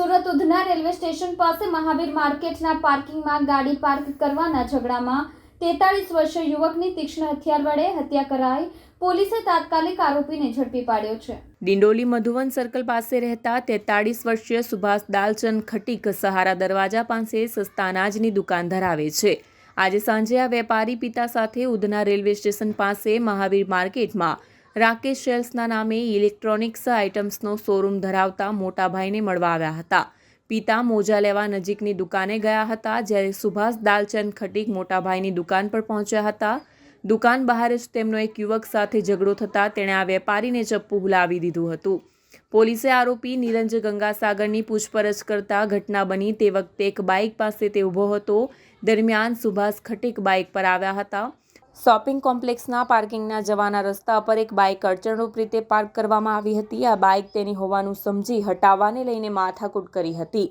Surat Udhna railway station પાસે મહાવીર માર્કેટના પાર્કિંગમાં ગાડી પાર્ક કરવાના ઝઘડામાં તેતાળીસ વર્ષીય યુવકની તીક્ષ્ણ હથિયાર વડે હત્યા કરાઈ. પોલીસે તાત્કાલિક આરોપીને ઝડપી પાડ્યો છે. ડિંડોલી મધુવન સર્કલ પાસે રહેતા તેતાળીસ વર્ષીય સુભાષ દાલચંદ ખટીક સહારા દરવાજા પાસે સસ્તા અનાજની દુકાન ધરાવે છે. આજે સાંજે આ વેપારી પિતા સાથે ઉધના રેલવે સ્ટેશન પાસે મહાવીર માર્કેટમાં રાકેશ સેલ્સના નામે ઇલેક્ટ્રોનિક્સ આઇટમ્સનો શોરૂમ ધરાવતા મોટાભાઈને મળવા આવ્યા હતા. પિતા મોજા લેવા નજીકની દુકાને ગયા હતા, જ્યારે સુભાષ દાલચંદ ખટીક મોટાભાઈની દુકાન પર પહોંચ્યા હતા. દુકાન બહાર જ તેમનો એક યુવક સાથે ઝઘડો થતાં તેણે આ વેપારીને ચપ્પુ હુલાવી દીધું હતું. પોલીસે આરોપી નિરંજ ગંગાસાગરની પૂછપરછ કરતા ઘટના બની તે વખતે એક બાઇક પાસે તે ઊભો હતો. દરમિયાન સુભાષ ખટીક બાઇક પર આવ્યા હતા. શોપિંગ કોમ્પ્લેક્સના પાર્કિંગના જવાના રસ્તા પર એક બાઇક અડચણરૂપ રીતે પાર્ક કરવામાં આવી હતી. આ બાઇક તેની હોવાનું સમજી હટાવવાને લઈને માથાકૂટ કરી હતી.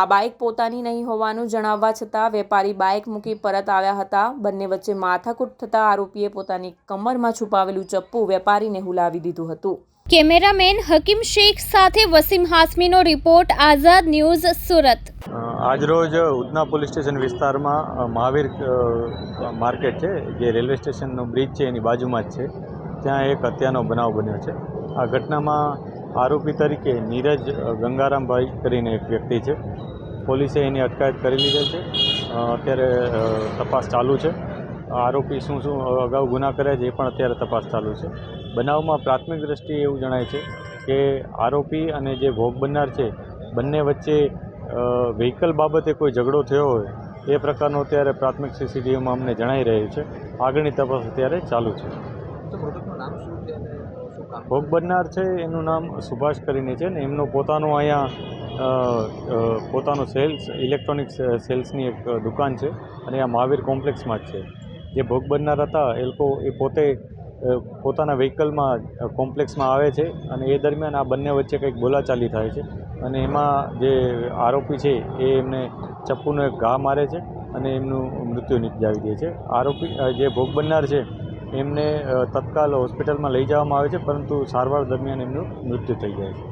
આ બાઇક પોતાની નહીં હોવાનું જણાવવા છતાં વેપારી બાઇક મૂકી પરત આવ્યા હતા. બંને વચ્ચે માથાકૂટ થતાં આરોપીએ પોતાની કમરમાં છુપાવેલું ચપ્પુ વેપારીને હુલાવી દીધું હતું. કેમેરામેન હકીમ શેખ સાથે વસીમ હાસમીનો રિપોર્ટ, આઝાદ ન્યૂઝ સુરત. આજરોજ ઉધના પોલીસ સ્ટેશન વિસ્તારમાં મહાવીર માર્કેટ છે, જે રેલવે સ્ટેશનનો બ્રિજ છે, એની બાજુમાં જ છે. ત્યાં એક હત્યાનો બનાવ બન્યો છે. આ ઘટનામાં આરોપી તરીકે નીરજ ગંગારામભાઈ કરીને એક વ્યક્તિ છે. પોલીસે એની અટકાયત કરી લીધેલ છે. અત્યારે તપાસ ચાલુ છે. આરોપી શું શું અગાઉ ગુના કર્યા છે, એ પણ અત્યારે તપાસ ચાલુ છે. બનાવમાં પ્રાથમિક દ્રષ્ટિએ એવું જણાય છે કે આરોપી અને જે ભોગ બનનાર છે, બંને વચ્ચે વ્હીકલ બાબતે કોઈ ઝઘડો થયો હોય એ પ્રકારનું અત્યારે પ્રાથમિક સીસીટીવીમાં અમને જણાઈ રહ્યું છે. આગળની તપાસ અત્યારે ચાલુ છે. ભોગ બનનાર છે એનું નામ સુભાષ કરીને છે ને એમનું પોતાનું અહીંયા પોતાનું સેલ્સ ઇલેક્ટ્રોનિક્સ સેલ્સની એક દુકાન છે અને આ મહાવીર કોમ્પ્લેક્સમાં જ છે. જે ભોગ બનનાર હતા એ લોકો એ પોતે પોતાના વ્હીકલમાં કોમ્પ્લેક્સમાં આવે છે અને એ દરમિયાન આ બંને વચ્ચે કંઈક બોલાચાલી થાય છે. અને એમાં જે આરોપી છે, એ એમને ચપ્પુનો એક ઘા મારે છે અને એમનું મૃત્યુ નિપજાવી દે છે. આરોપી જે ભોગ બનનાર છે, એમને તત્કાલ હોસ્પિટલમાં લઈ જવામાં આવે છે, પરંતુ સારવાર દરમિયાન એમનું મૃત્યુ થઈ જાય છે.